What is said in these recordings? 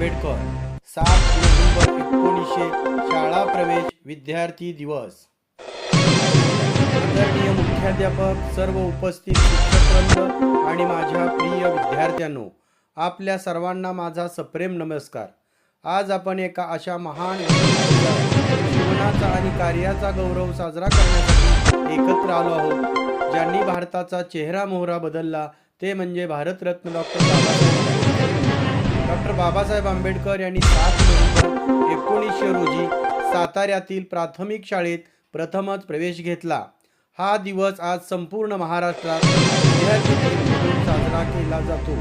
आंबेडकर. सात नोव्हेंबर एकोणीसशे शाळा प्रवेश विद्यार्थी दिवस. आदरणीय मुख्याध्यापक सर्व उपस्थित शिक्षकवृंद आणि माझ्या प्रिय विद्यार्थ्यांनो आपल्या सर्वांना माझा सप्रेम नमस्कार. आज आपण एका अशा महान जीवनाचा आणि कार्याचा गौरव साजरा करण्यासाठी एकत्र आलो आहोत ज्यांनी भारताचा चेहरा मोहरा बदलला ते म्हणजे भारतरत्न डॉक्टर बाबासाहेब डॉक्टर बाबासाहेब आंबेडकर यांनी सात नोव्हेंबर एकोणीसशे रोजी साताऱ्यातील प्राथमिक शाळेत प्रथमच प्रवेश घेतला. हा दिवस आज संपूर्ण महाराष्ट्रात म्हणून साजरा केला जातो.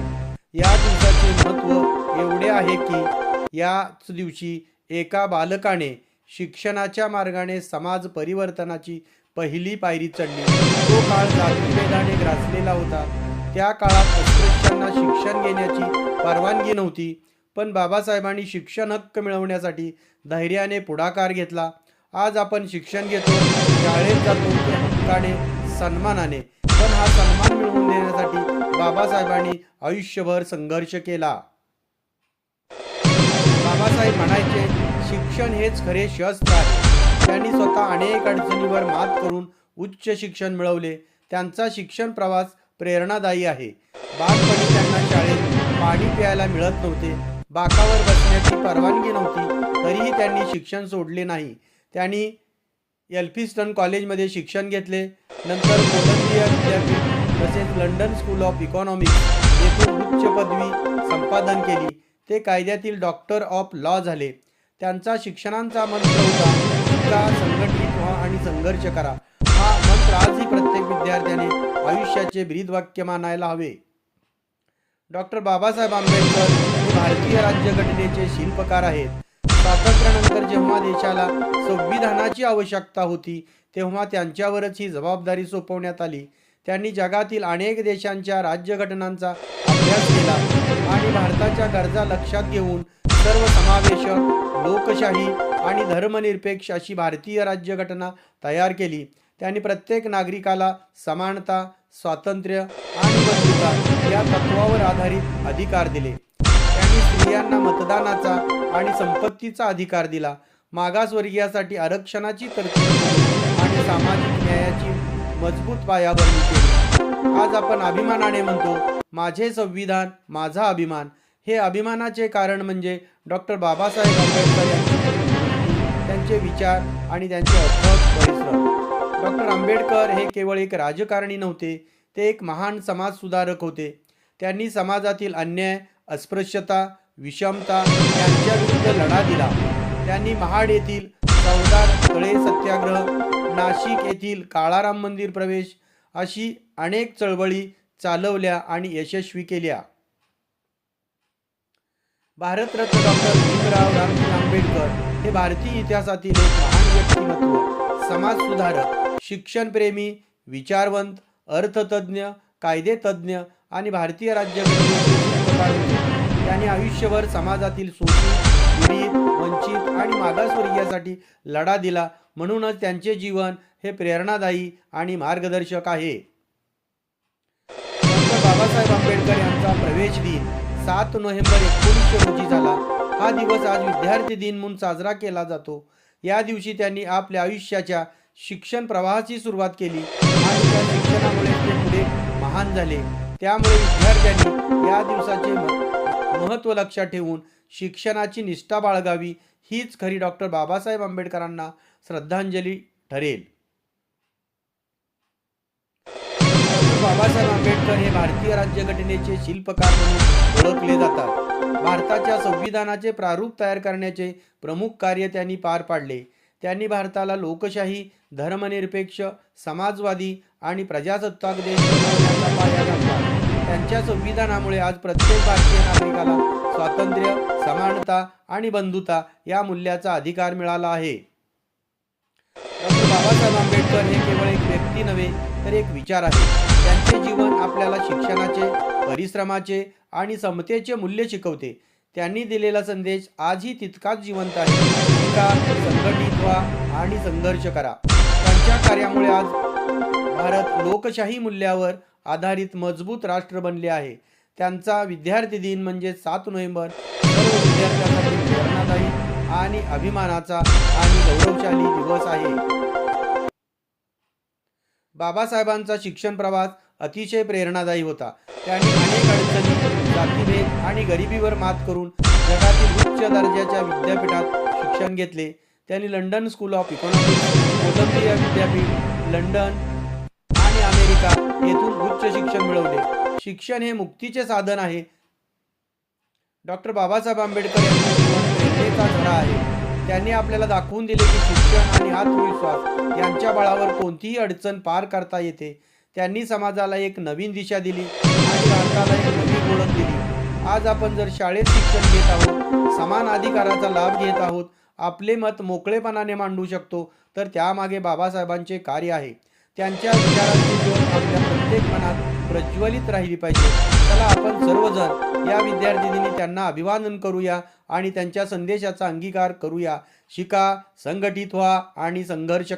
या दिवसाचे महत्त्व एवढे आहे की याच दिवशी एका बालकाने शिक्षणाच्या मार्गाने समाज परिवर्तनाची पहिली पायरी चढली. तो काळ जातीभेदाने ग्रासलेला होता. त्या काळात अस्पृश्यांना शिक्षण घेण्याची परवानगी नव्हती. पण बाबासाहेबांनी शिक्षण हक्क मिळवण्यासाठी धैर्याने पुढाकार घेतला. आज आपण शिक्षण घेतो शाळेत जातो हक्काने सन्मानाने. पण हा सन्मान मिळवून देण्यासाठी बाबासाहेबांनी आयुष्यभर संघर्ष केला. बाबासाहेब म्हणायचे शिक्षण हेच खरे शस्त्र आहे. त्यांनी स्वतः अनेक अडचणीवर मात करून उच्च शिक्षण मिळवले. त्यांचा शिक्षण प्रवास प्रेरणादायी आहे. बालपणी त्यांना शाळेत पाणी प्यायला मिळत नव्हते. बाकावर बसण्याची परवानगी नव्हती. तरीही त्यांनी शिक्षण सोडले नाही. त्यांनी एल्फिस्टन कॉलेजमध्ये शिक्षण घेतले. नंतर कोलंबिया विद्यापीठ तसेच लंडन स्कूल ऑफ इकॉनॉमिक्स येथून उच्च पदवी संपादन केली. ते कायद्यातील डॉक्टर ऑफ लॉ झाले. त्यांचा शिक्षणांचा मंत्र होता शिका संघटित व्हा आणि संघर्ष करा. हा मंत्र आजही प्रत्येक विद्यार्थ्याने आयुष्याचे ब्रीदवाक्य मानायला हवे. डॉक्टर बाबासाहेब आंबेडकर हे भारतीय राज्यघटनेचे शिल्पकार आहेत. स्वातंत्र्यानंतर जेव्हा देशाला संविधानाची आवश्यकता होती तेव्हा त्यांच्यावरच ही जबाबदारी सोपवण्यात आली. त्यांनी जगातील अनेक देशांच्या राज्यघटनांचा अभ्यास केला आणि भारताच्या गरजा लक्षात घेऊन सर्वसमावेशक लोकशाही आणि धर्मनिरपेक्ष अशी भारतीय राज्यघटना तयार केली. त्यांनी प्रत्येक नागरिकाला समानता स्वातंत्र्य आणि बंधुता या तत्वावर आधारित अधिकार दिले. त्यांनी स्त्रियांना मतदानाचा आणि संपत्तीचा अधिकार दिला. मागासवर्गीयासाठी आरक्षणाची तरतूद आणि सामाजिक न्यायाची मजबूत पायाभरणी केली. आज आपण अभिमानाने म्हणतो माझे संविधान माझा अभिमान. हे अभिमानाचे कारण म्हणजे डॉक्टर बाबासाहेब आंबेडकर यांची त्यांचे विचार आणि त्यांचे अथक परिश्रम. डॉक्टर आंबेडकर हे केवळ एक राजकारणी नव्हते ते एक महान समाजसुधारक होते. त्यांनी समाजातील अन्याय अस्पृश्यता विषमता यांच्याविरुद्ध लढा दिला. त्यांनी महाड येथील चौदार तळे सत्याग्रह नाशिक येथील काळाराम मंदिर प्रवेश अशी अनेक चळवळी चालवल्या आणि यशस्वी केल्या. भारतरत्न डॉक्टर भीमराव रामजी आंबेडकर हे भारतीय इतिहासातील एक महान व्यक्तिमत्व समाजसुधारक शिक्षणप्रेमी विचारवंत अर्थतज्ज्ञ कायदेतज्ञ आणि भारतीय राज्यघटनेचे त्यांनी आयुष्यभर समाजातील शोषित पीडित वंचित आणि मागासवर्गीयासाठी लढा दिला. म्हणूनच त्यांचे जीवन हे प्रेरणादायी आणि मार्गदर्शक आहे. डॉक्टर बाबासाहेब आंबेडकर यांचा प्रवेश दिन सात नोव्हेंबर एकोणीसशे रोजी झाला. हा दिवस आज विद्यार्थी दिन म्हणून साजरा केला जातो. या दिवशी त्यांनी आपल्या आयुष्याच्या शिक्षण प्रवाहाची सुरुवात केली आणि त्या शिक्षणामुळे ते पुढे महान झाले. त्यामुळे विद्यार्थ्यांनी या दिवसाचे महत्त्व लक्षात ठेवून शिक्षणाची निष्ठा बाळगावी हीच खरी डॉक्टर बाबासाहेब आंबेडकरांना श्रद्धांजली ठरेल. डॉक्टर बाबासाहेब आंबेडकर हे भारतीय राज्यघटनेचे शिल्पकार म्हणून ओळखले जातात. भारताच्या संविधानाचे प्रारूप तयार करण्याचे प्रमुख कार्य त्यांनी पार पाडले. त्यांनी भारताला लोकशाही धर्मनिरपेक्ष समाजवादी आणि प्रजासत्ताक देश बनवण्याचा पाया घातला. त्यांच्या संविधानामुळे आज प्रत्येक भारतीय नागरिकाला स्वातंत्र्य समानता आणि बंधुता या मूल्याचा अधिकार मिळाला आहे. डॉक्टर बाबासाहेब आंबेडकर हे केवळ एक व्यक्ती नव्हे तर एक विचार आहे. त्यांचे जीवन आपल्याला शिक्षणाचे परिश्रमाचे आणि समतेचे मूल्य शिकवते. त्यांनी दिलेला संदेश आजही तितकाच जिवंत आहे. संघटित व्हा आणि संघर्ष करा. त्यांच्या कार्यामुळे आज भारत लोकशाही मूल्यावर आधारित मजबूत राष्ट्र बनले आहे. त्यांचा विद्यार्थी दिन म्हणजे सात नोव्हेंबर. सर्व विद्यार्थ्यांसाठी प्रेरणादायी आणि अभिमानाचा आणि गौरवशाली दिवस आहे. बाबासाहेबांचा शिक्षण प्रवास अतिशय प्रेरणादायी होता. त्यांनी अनेक अडचणी जातीभेद आणि गरिबीवर मात करून जगातील उच्च दर्जाच्या विद्यापीठात शिक्षण घेतले. त्यांनी London school of economics Columbia विद्यापीठ लंडन आणि अमेरिका येथून उच्च शिक्षण मिळवले. शिक्षण हे मुक्तीचे साधन आहे. डॉक्टर बाबासाहेब आंबेडकर यांचा प्रेरणेचा आहे. त्यांनी आपल्याला दाखवून दिले की शिक्षण आणि आत्मविश्वास यांच्या बळावर कोणतीही अडचण पार करता येते. त्यांनी समाजाला एक नवीन दिशा दिली आणि भारताला एक नवीन ओळख दिली. आज आपण जर शाळेत शिक्षण घेत आहोत समान अधिकाराचा लाभ घेत आहोत आपले मत मोकळेपणाने मांडू शकतो तर त्यामागे बाबासाहेबांचे कार्य आहे. त्यांच्या विचारांची जोड आपल्या प्रत्येक मनात प्रज्वलित राहिली पाहिजे. चला आपण सर्वजण या विद्यार्थिनीने त्यांना अभिवादन करूया आणि त्यांच्या संदेशाचा अंगीकार करूया. शिका संघटित व्हा आणि संघर्ष